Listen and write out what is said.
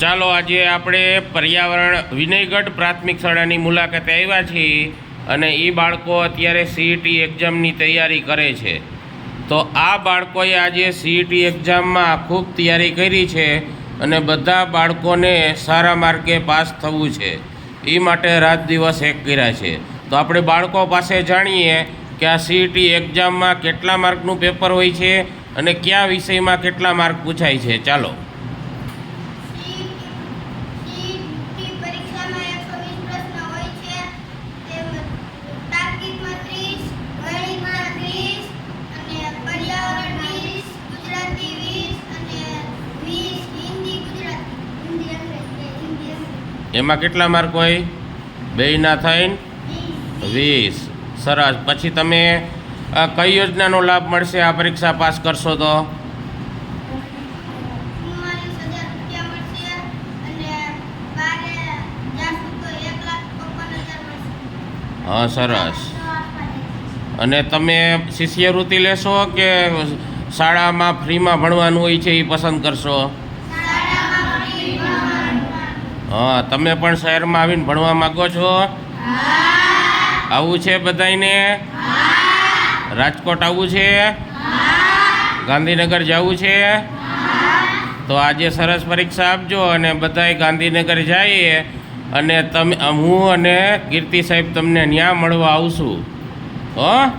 ચાલો આજે આપણે પર્યાવરણ વિનયગઢ પ્રાથમિક શાળાની મુલાકાતે આવ્યા છીએ અને એ બાળકો અત્યારે સીઈટી એક્ઝામની તૈયારી કરે છે. તો આ બાળકોએ આજે સીઈટી એક્ઝામમાં ખૂબ તૈયારી કરી છે અને બધા બાળકોને સારા માર્કે પાસ થવું છે. એ માટે રાત દિવસ એક કર્યા છે. તો આપણે બાળકો પાસે જાણીએ કે આ સીઈટી એક્ઝામમાં કેટલા માર્કનું પેપર હોય છે અને કયા વિષયમાં કેટલા માર્ક પૂછાય છે. ચાલો. એમાં કેટલા માર્ક હોય? બેયના થઈને વીસ. સરસ. પછી તમે કઈ યોજનાનો લાભ મળશે? આ પરીક્ષા પાસ કરશો તો? હા સરસ. અને તમે શિષ્યવૃત્તિ લેશો કે શાળામાં ફ્રીમાં ભણવાનું હોય છે એ પસંદ કરશો? હા તમે પણ શહેરમાં આવીને ભણવા માગો છો? આવું છે બધાયને? રાજકોટ આવવું છે? ગાંધીનગર જવું છે? તો આજે સરસ પરીક્ષા આપજો અને બધાય ગાંધીનગર જઈએ અને તમે હું અને કીર્તિ સાહેબ તમને ન્યા મળવા આવશું. હો.